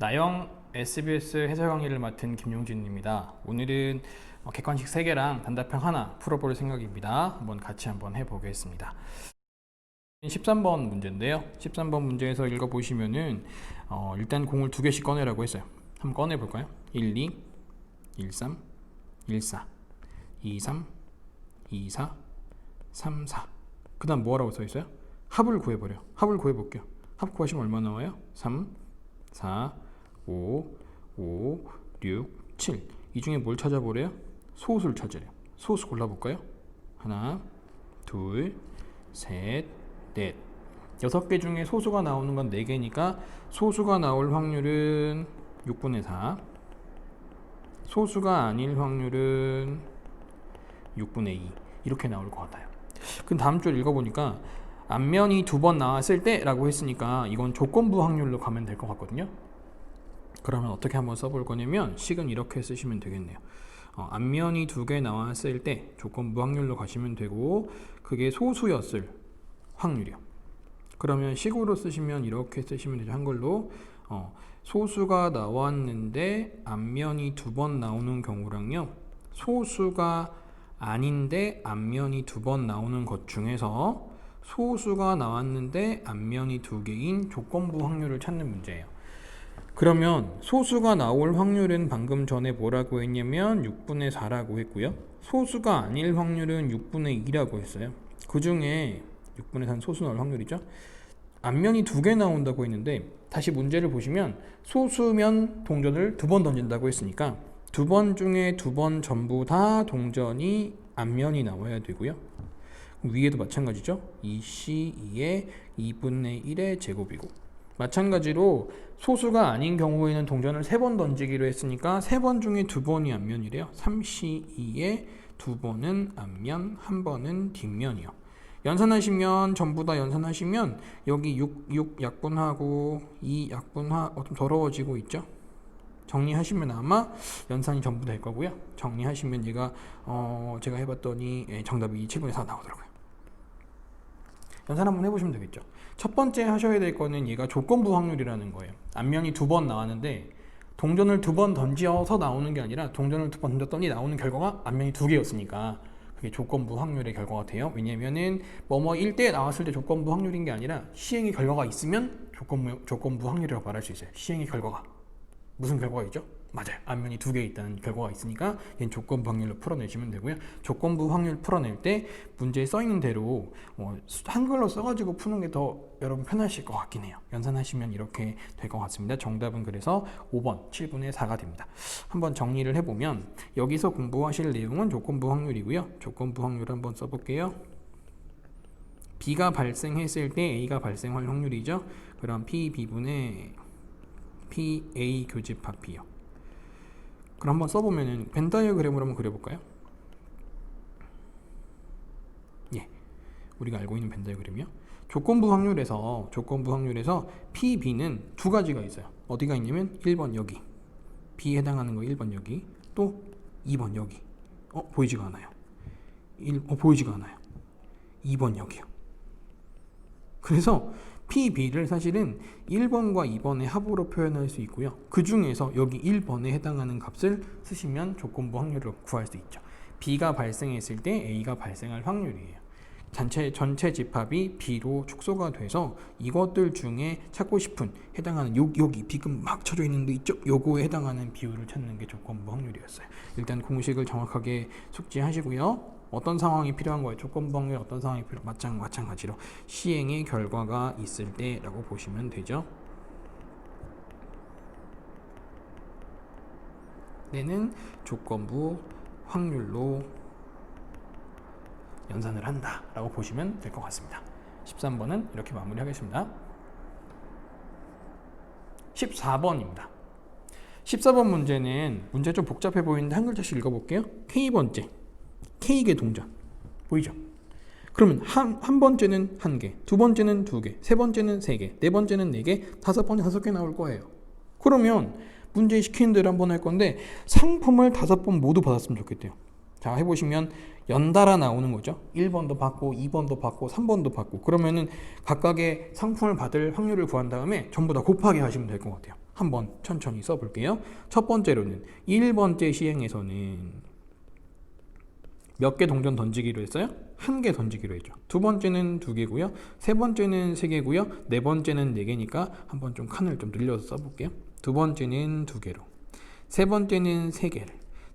나영 SBS 해설 강의를 맡은 김용진입니다. 오늘은 어, 객관식 3개랑 단답형 하나 풀어볼 생각입니다. 한번 같이 한번 해보겠습니다. 13번 문제인데요. 13번 문제에서 읽어보시면은 어, 일단 공을 두 개씩 꺼내라고 했어요. 한번 꺼내볼까요? 1, 2, 1, 3, 1, 4, 2, 3, 2, 4, 3, 4. 그 다음 뭐라고 써 있어요? 합을 구해버려. 합을 구해볼게요. 합 구하시면 얼마 나와요? 3, 4, 5, 5, 6, 7. 이 중에 뭘 찾아보래요? 소수를 찾으래요. 소수 골라볼까요? 하나, 둘, 셋, 넷. 여섯 개 중에 소수가 나오는 건 네 개니까 소수가 나올 확률은 6분의 4. 소수가 아닐 확률은 6분의 2. 이렇게 나올 것 같아요. 그 다음 줄 읽어보니까 앞면이 두 번 나왔을 때라고 했으니까 이건 조건부 확률로 가면 될 것 같거든요. 그러면 어떻게 한번 써볼 거냐면 식은 이렇게 쓰시면 되겠네요. 어, 앞면이 두 개 나왔을 때 조건부 확률로 가시면 되고 그게 소수였을 확률이요. 그러면 식으로 쓰시면 이렇게 쓰시면 되죠. 한글로 어, 소수가 나왔는데 앞면이 두 번 나오는 경우랑요. 소수가 아닌데 앞면이 두 번 나오는 것 중에서 소수가 나왔는데 앞면이 두 개인 조건부 확률을 찾는 문제예요. 그러면 소수가 나올 확률은 방금 전에 뭐라고 했냐면 6분의 4라고 했고요. 소수가 아닐 확률은 6분의 2라고 했어요. 그 중에 6분의 4는 소수 나올 확률이죠. 앞면이 두 개 나온다고 했는데 다시 문제를 보시면 소수면 동전을 두 번 던진다고 했으니까 두 번 중에 두 번 전부 다 동전이 앞면이 나와야 되고요. 위에도 마찬가지죠. 2C2의 2분의 1의 제곱이고 마찬가지로 소수가 아닌 경우에는 동전을 세 번 던지기로 했으니까 세 번 중에 두 번이 앞면이래요. 3C2의 두 번은 앞면, 한 번은 뒷면이요. 연산하시면 전부 다 연산하시면 여기 6, 6 약분하고 2 약분하 어, 좀 더러워지고 있죠. 정리하시면 아마 연산이 전부 될 거고요. 정리하시면 얘가 어 제가 해봤더니 예, 정답이 7분의 4 나오더라고요. 연산 한번 해보시면 되겠죠. 첫 번째 하셔야 될 거는 얘가 조건부 확률이라는 거예요. 앞면이 두 번 나왔는데 동전을 두 번 던지어서 나오는 게 아니라 동전을 두 번 던졌더니 나오는 결과가 앞면이 두 개였으니까 그게 조건부 확률의 결과가 돼요. 왜냐면은 뭐뭐 1대 나왔을 때 조건부 확률인 게 아니라 시행의 결과가 있으면 조건부, 조건부 확률이라고 말할 수 있어요. 시행의 결과가. 무슨 결과가 있죠? 맞아요. 앞면이 두 개 있다는 결과가 있으니까 얘는 조건부 확률로 풀어내시면 되고요. 조건부 확률 풀어낼 때 문제에 써 있는 대로 어, 한글로 써가지고 푸는 게 더 여러분 편하실 것 같긴 해요. 연산하시면 이렇게 될 것 같습니다. 정답은 그래서 5번 7분의 4가 됩니다. 한번 정리를 해보면 여기서 공부하실 내용은 조건부 확률이고요. 조건부 확률 한번 써볼게요. B가 발생했을 때 A가 발생할 확률이죠. 그럼 P, B분의 PA 교집합 B요. 그럼 한번 써보면은 벤 다이어그램을 한번 그려볼까요? 예, 우리가 알고 있는 벤 다이어그램이요. 조건부 확률에서 조건부 확률에서 PB는 두 가지가 있어요. 어디가 있냐면 1번 여기, B에 해당하는 거 1번 여기, 또 2번 여기. 어 보이지가 않아요. 1, 어 보이지가 않아요. 2번 여기요. 그래서 PB를 사실은 1번과 2번의 합으로 표현할 수 있고요. 그 중에서 여기 1번에 해당하는 값을 쓰시면 조건부 확률을 구할 수 있죠. B가 발생했을 때 A가 발생할 확률이에요. 전체, 전체 집합이 B로 축소가 돼서 이것들 중에 찾고 싶은 해당하는 요, 여기 비금 막 쳐져 있는데 있죠? 요거에 해당하는 비율을 찾는 게 조건부 확률이었어요. 일단 공식을 정확하게 숙지하시고요. 어떤 상황이 필요한 거예요? 조건부 확률 어떤 상황이 필요? 마찬 마찬가지로 시행의 결과가 있을 때라고 보시면 되죠. 내는 조건부 확률로 연산을 한다 라고 보시면 될 것 같습니다. 13번은 이렇게 마무리하겠습니다. 14번입니다. 14번 문제는 문제 좀 복잡해 보이는데 한 글자씩 읽어볼게요. K번째. K개 동전. 보이죠? 그러면 한, 한 번째는 한 개, 두 번째는 두 개, 세 번째는 세 개, 네 번째는 네 개, 다섯 번째 다섯 개 나올 거예요. 그러면 문제 시키는 대로 한번 할 건데 상품을 다섯 번 모두 받았으면 좋겠대요. 자, 해보시면 연달아 나오는 거죠. 1번도 받고, 2번도 받고, 3번도 받고. 그러면은 각각의 상품을 받을 확률을 구한 다음에 전부 다 곱하기 하시면 될 것 같아요. 한번 천천히 써볼게요. 첫 번째로는 1번째 시행에서는 몇 개 동전 던지기로 했어요? 한 개 던지기로 했죠. 두 번째는 두 개고요. 세 번째는 세 개고요. 네 번째는 네 개니까 한번 좀 칸을 좀 늘려서 써볼게요. 두 번째는 두 개로. 세 번째는 세 개를.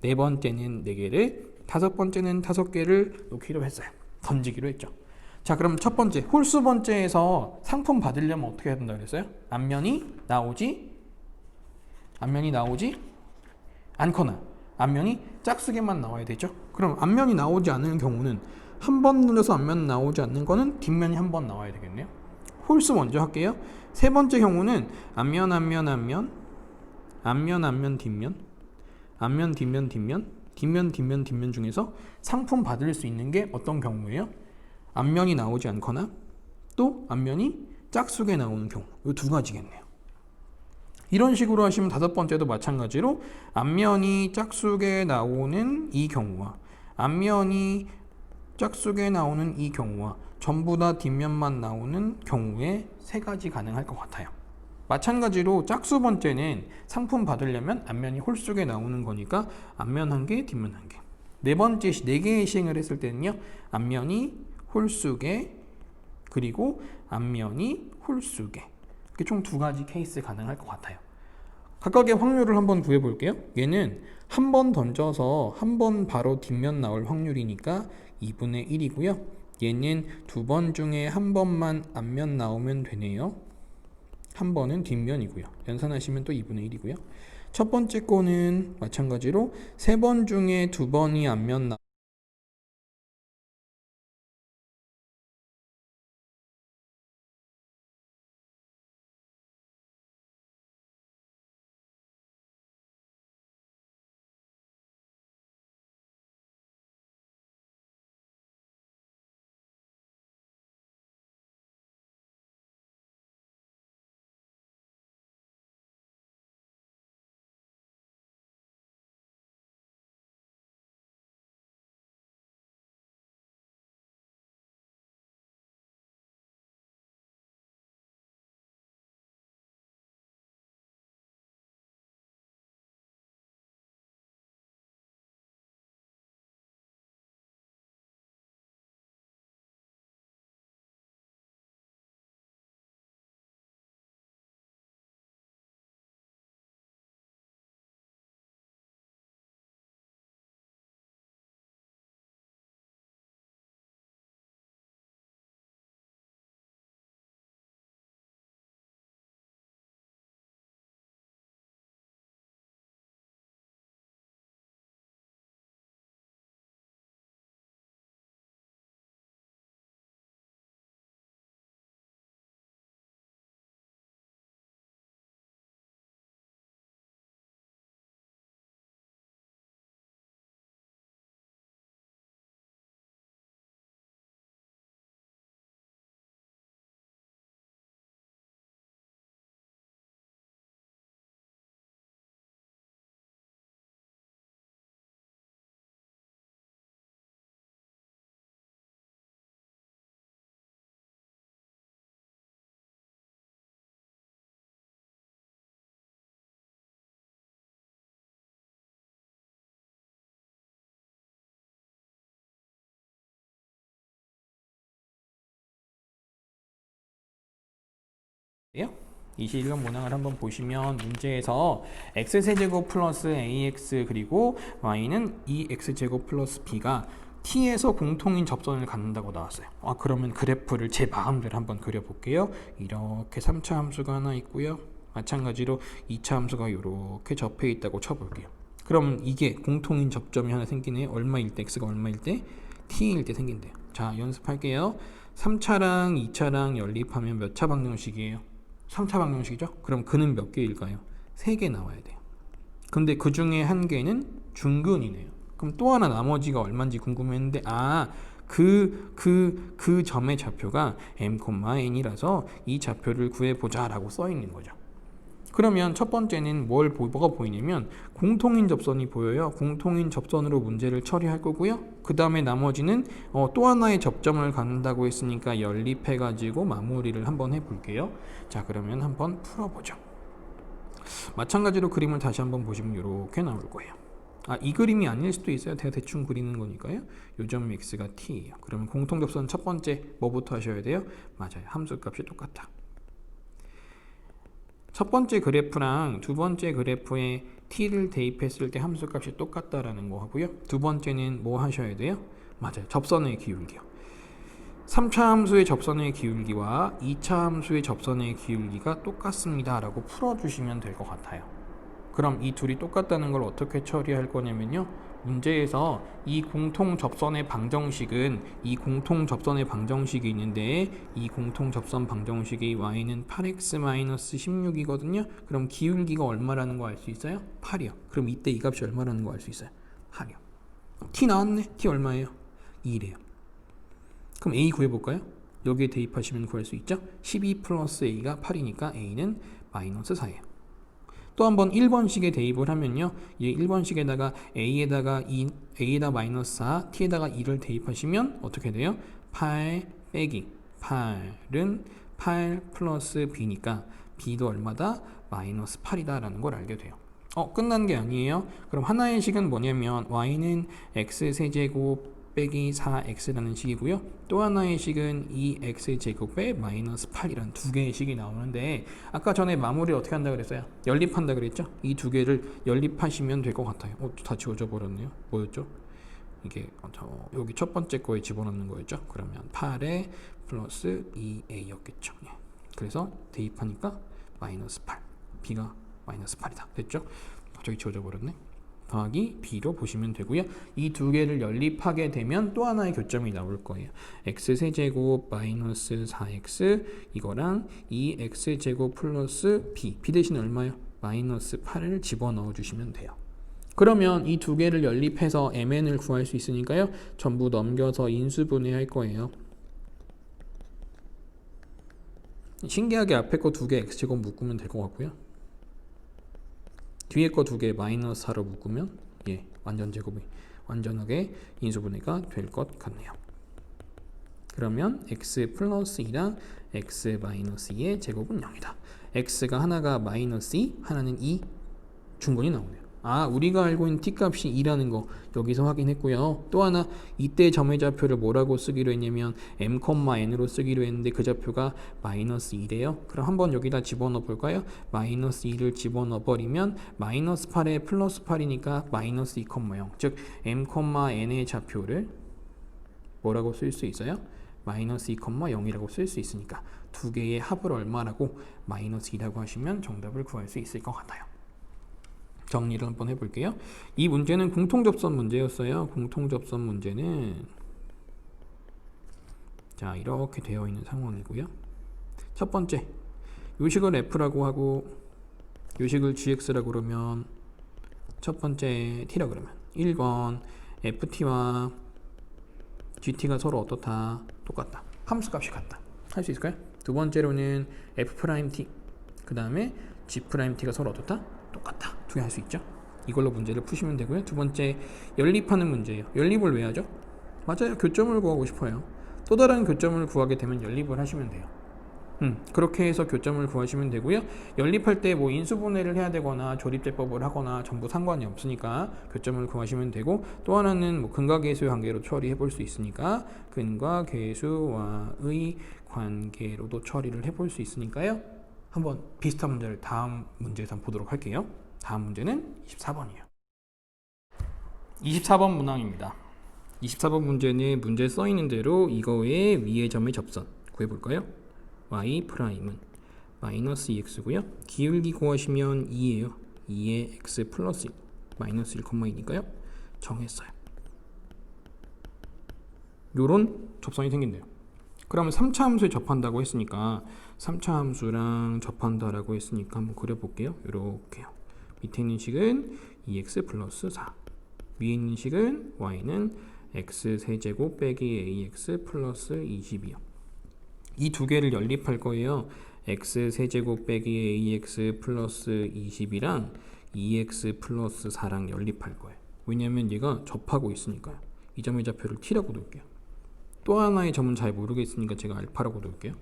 네 번째는 네 개를. 다섯 번째는 다섯 개를 놓기로 했어요. 던지기로 했죠. 자, 그럼 첫 번째 홀수 번째에서 상품 받으려면 어떻게 해야 된다 그랬어요? 앞면이 나오지 앞면이 나오지 않거나 앞면이 짝수개만 나와야 되죠. 그럼 앞면이 나오지 않는 경우는 한 번 눌러서 앞면 나오지 않는 거는 뒷면이 한 번 나와야 되겠네요. 홀수 먼저 할게요. 세 번째 경우는 앞면 앞면 앞면 앞면 앞면 뒷면 앞면 뒷면 뒷면 뒷면 뒷면 뒷면 중에서 상품 받을 수 있는 게 어떤 경우예요? 앞면이 나오지 않거나 또 앞면이 짝수게 나오는 경우 이 두 가지겠네요. 이런 식으로 하시면 다섯 번째도 마찬가지로 앞면이 짝수게 나오는 이 경우와 앞면이 짝수게 나오는 이 경우와 전부 다 뒷면만 나오는 경우에 세 가지 가능할 것 같아요. 마찬가지로 짝수 번째는 상품 받으려면 앞면이 홀수게 나오는 거니까 앞면 한 개, 뒷면 한 개. 네 번째 시- 네 개의 시행을 했을 때는요. 앞면이 홀수게 그리고 앞면이 홀수게. 이렇게 총 두 가지 케이스 가능할 것 같아요. 각각의 확률을 한번 구해 볼게요. 얘는 한 번 던져서 한 번 바로 뒷면 나올 확률이니까 2분의 1이고요. 얘는 두 번 중에 한 번만 앞면 나오면 되네요. 한 번은 뒷면이고요. 연산하시면 또 2분의 1이고요. 첫 번째 거는 마찬가지로 세 번 중에 두 번이 앞면 나 예요. 21번 문항을 한번 보시면 문제에서 x세제곱 플러스 ax 그리고 y는 2x제곱 플러스 b가 t에서 공통인 접선을 갖는다고 나왔어요. 아 그러면 그래프를 제 마음대로 한번 그려볼게요. 이렇게 3차 함수가 하나 있고요. 마찬가지로 2차 함수가 이렇게 접해 있다고 쳐볼게요. 그럼 이게 공통인 접점이 하나 생기네요. 얼마일 때 x가 얼마일 때 t일 때 생긴대요. 자 연습할게요. 3차랑 2차랑 연립하면 몇 차 방정식이에요? 3차 방정식이죠? 그럼 그는 몇 개일까요? 3개 나와야 돼요. 근데 그 중에 한 개는 중근이네요. 그럼 또 하나 나머지가 얼마인지 궁금했는데 아, 그, 그, 그 점의 좌표가 m, n이라서 이 좌표를 구해보자 라고 써 있는 거죠. 그러면 첫 번째는 뭘 보- 뭐가 보이냐면 공통인 접선이 보여요. 공통인 접선으로 문제를 처리할 거고요. 그 다음에 나머지는 어, 또 하나의 접점을 갖는다고 했으니까 연립해가지고 마무리를 한번 해볼게요. 자 그러면 한번 풀어보죠. 마찬가지로 그림을 다시 한번 보시면 이렇게 나올 거예요. 아, 이 그림이 아닐 수도 있어요. 제가 대충 그리는 거니까요. 요점 x가 t예요. 그러면 공통 접선 첫 번째 뭐부터 하셔야 돼요? 맞아요. 함수 값이 똑같다. 첫 번째 그래프랑 두 번째 그래프에 t를 대입했을 때 함수 값이 똑같다라는 거 하고요. 두 번째는 뭐 하셔야 돼요? 맞아요. 접선의 기울기요. 3차 함수의 접선의 기울기와 2차 함수의 접선의 기울기가 똑같습니다. 라고 풀어주시면 될 것 같아요. 그럼 이 둘이 똑같다는 걸 어떻게 처리할 거냐면요. 문제에서 이 공통 접선의 방정식은 이 공통 접선의 방정식이 있는데 이 공통 접선 방정식의 y는 8x-16이거든요. 그럼 기울기가 얼마라는 거 알 수 있어요? 8이요. 그럼 이때 이 값이 얼마라는 거 알 수 있어요? 8이요. t 나왔네. t 얼마예요? 2래요. 그럼 a 구해볼까요? 여기에 대입하시면 구할 수 있죠? 12 플러스 a가 8이니까 a는 마이너스 4예요. 또 한번 1번식에 대입을 하면요. 이 1번식에다가 a에다가 2, a에다 마이너스 4, t에다가 2를 대입하시면 어떻게 돼요? 8 빼기 8은 8 플러스 b니까 b도 얼마다? 마이너스 8이다 라는 걸 알게 돼요. 어, 끝난 게 아니에요. 그럼 하나의 식은 뭐냐면 y는 x 세제곱 빼기 4x라는 식이고요. 또 하나의 식은 2x 제곱에 마이너스 8이라는 두 개의 식이 나오는데 아까 전에 마무리를 어떻게 한다 그랬어요? 연립한다 그랬죠? 이 두 개를 연립하시면 될 것 같아요. 어, 다 지워져 버렸네요. 뭐였죠? 이게 어, 저 여기 첫 번째 거에 집어넣는 거였죠? 그러면 8에 플러스 2a였겠죠. 예. 그래서 대입하니까 마이너스 8. b가 마이너스 8이다. 됐죠? 저기 지워져 버렸네. 더하기 b로 보시면 되고요. 이 두 개를 연립하게 되면 또 하나의 교점이 나올 거예요. x 세제곱 마이너스 4x 이거랑 2x 제곱 플러스 b b 대신 얼마요? 마이너스 8을 집어넣어 주시면 돼요. 그러면 이 두 개를 연립해서 mn을 구할 수 있으니까요. 전부 넘겨서 인수분해할 거예요. 신기하게 앞에 거 두 개 x제곱 묶으면 될 것 같고요. 뒤에 거 두 개 마이너스 4로 묶으면 예 완전 제곱이 완전하게 인수분해가 될 것 같네요. 그러면 x 플러스 2랑 x 마이너스 2의 제곱은 0이다. x가 하나가 마이너스 2, 하나는 2 중근이 나오네요. 아 우리가 알고 있는 t 값이 2라는 거 여기서 확인했고요. 또 하나 이때 점의 좌표를 뭐라고 쓰기로 했냐면 m, n으로 쓰기로 했는데 그 좌표가 마이너스 2래요. 그럼 한번 여기다 집어넣어 볼까요? 마이너스 2를 집어넣어 버리면 마이너스 8에 플러스 8이니까 마이너스 2,0. 즉 m, n의 좌표를 뭐라고 쓸 수 있어요? 마이너스 2,0이라고 쓸 수 있으니까 두 개의 합을 얼마라고 마이너스 2라고 하시면 정답을 구할 수 있을 것 같아요. 정리를 한번 해볼게요. 이 문제는 공통접선 문제였어요. 공통접선 문제는 자 이렇게 되어 있는 상황이고요. 첫 번째 요식을 f라고 하고 요식을 gx라고 그러면 첫 번째 t라 그러면 1번 ft와 gt가 서로 어떻다 똑같다 함수값이 같다 할 수 있을까요? 두 번째로는 f''t 그 다음에 g''t가 서로 어떻다 똑같다 두 개 할 수 있죠 이걸로 문제를 푸시면 되고요 두 번째 연립하는 문제예요 연립을 왜 하죠? 맞아요 교점을 구하고 싶어요 또 다른 교점을 구하게 되면 연립을 하시면 돼요 음, 그렇게 해서 교점을 구하시면 되고요. 연립할 때 뭐 인수분해를 해야 되거나 조립제법을 하거나 전부 상관이 없으니까 교점을 구하시면 되고 또 하나는 뭐 근과 계수의 관계로 처리해 볼 수 있으니까 근과 계수와의 관계로도 처리를 해 볼 수 있으니까요. 한번 비슷한 문제를 다음 문제에서 보도록 할게요. 다음 문제는 24번이에요. 24번 문항입니다. 24번 문제는 문제 써 있는 대로 이거의 위의 점의 접선 구해 볼까요? y 프라임은 마이너스 2x고요. 기울기 구하시면 2예요. 2의 x 플러스 1, 마이너스 1,2니까요. 정했어요. 요런 접선이 생긴대요. 그러면 3차 함수에 접한다고 했으니까 3차 함수랑 접한다라고 했으니까 한번 그려볼게요. 요렇게요. 밑에 있는 식은 2x 플러스 4 위에 있는 식은 y는 x 세제곱 빼기 ax 플러스 22요. 이 두 개를 연립할 거예요. x 세제곱 빼기 ax 플러스 20이랑 2x 플러스 4랑 연립할 거예요. 왜냐면 얘가 접하고 있으니까요. 이 점의 좌표를 t라고 놓을게요. 또 하나의 점은 잘 모르겠으니까 제가 알파라고 놓을게요.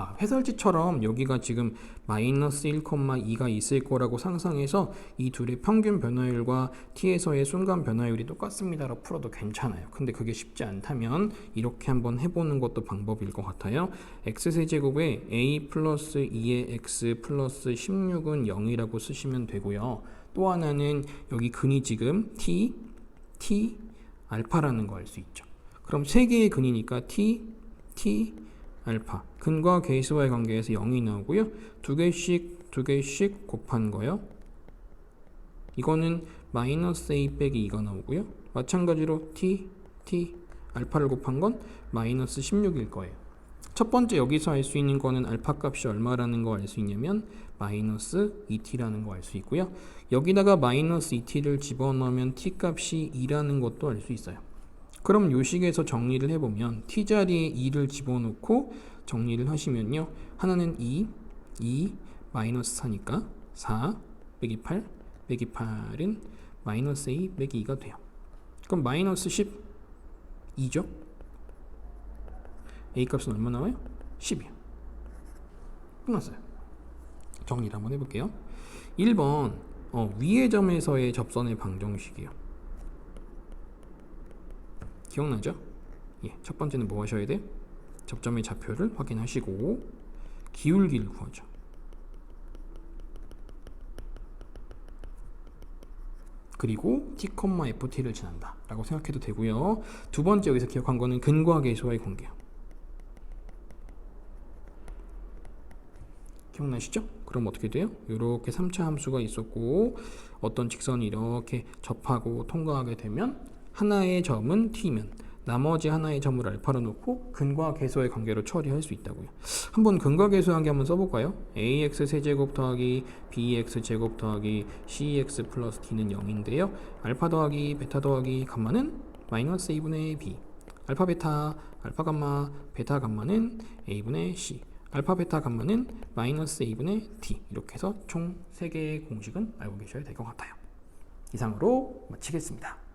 아, 회설지처럼 여기가 지금 마이너스 1,2가 있을 거라고 상상해서 이 둘의 평균 변화율과 t에서의 순간 변화율이 똑같습니다라고 풀어도 괜찮아요. 근데 그게 쉽지 않다면 이렇게 한번 해보는 것도 방법일 것 같아요. x세제곱에 a 플러스 2의 x 플러스 16은 0이라고 쓰시면 되고요. 또 하나는 여기 근이 지금 t, t, 알파라는 거 알 수 있죠. 그럼 세 개의 근이니까 t, t, 알파 근과 계수와의 관계에서 0이 나오고요. 두 개씩 두 개씩 곱한 거요. 이거는 마이너스 a 빼기 2가 나오고요. 마찬가지로 t, t, 알파를 곱한 건 마이너스 16일 거예요. 첫 번째 여기서 알 수 있는 거는 알파 값이 얼마라는 거 알 수 있냐면 마이너스 2t라는 거 알 수 있고요. 여기다가 마이너스 2t를 집어넣으면 t 값이 2라는 것도 알 수 있어요. 그럼 요식에서 정리를 해보면 t 자리에 2를 집어넣고 정리를 하시면요. 하나는 2, 2, 마이너스 4니까 4 빼기 8 빼기 8은 마이너스 a 빼기 2가 돼요. 그럼 마이너스 12죠? a 값은 얼마 나와요? 10이요. 끝났어요. 정리를 한번 해볼게요. 1번 어, 위의 점에서의 접선의 방정식이요. 기억나죠? 예, 첫 번째는 뭐 하셔야 돼? 접점의 좌표를 확인하시고 기울기를 구하죠. 그리고 t, ft를 지난다 라고 생각해도 되고요. 두 번째 여기서 기억한 거는 근과 계수와의 관계요. 기억나시죠? 그럼 어떻게 돼요? 이렇게 3차 함수가 있었고 어떤 직선이 이렇게 접하고 통과하게 되면 하나의 점은 t면 나머지 하나의 점을 알파로 놓고 근과 계수의 관계로 처리할 수 있다고요. 한번 근과 계수 관계 한번 써볼까요? ax 세제곱 더하기 bx 제곱 더하기 cx 플러스 t는 0인데요. 알파 더하기 베타 더하기 감마는 마이너스 a분의 b 알파 베타 알파 감마 베타 감마는 a분의 c 알파 베타 감마는 마이너스 a분의 t 이렇게 해서 총 3개의 공식은 알고 계셔야 될 것 같아요. 이상으로 마치겠습니다.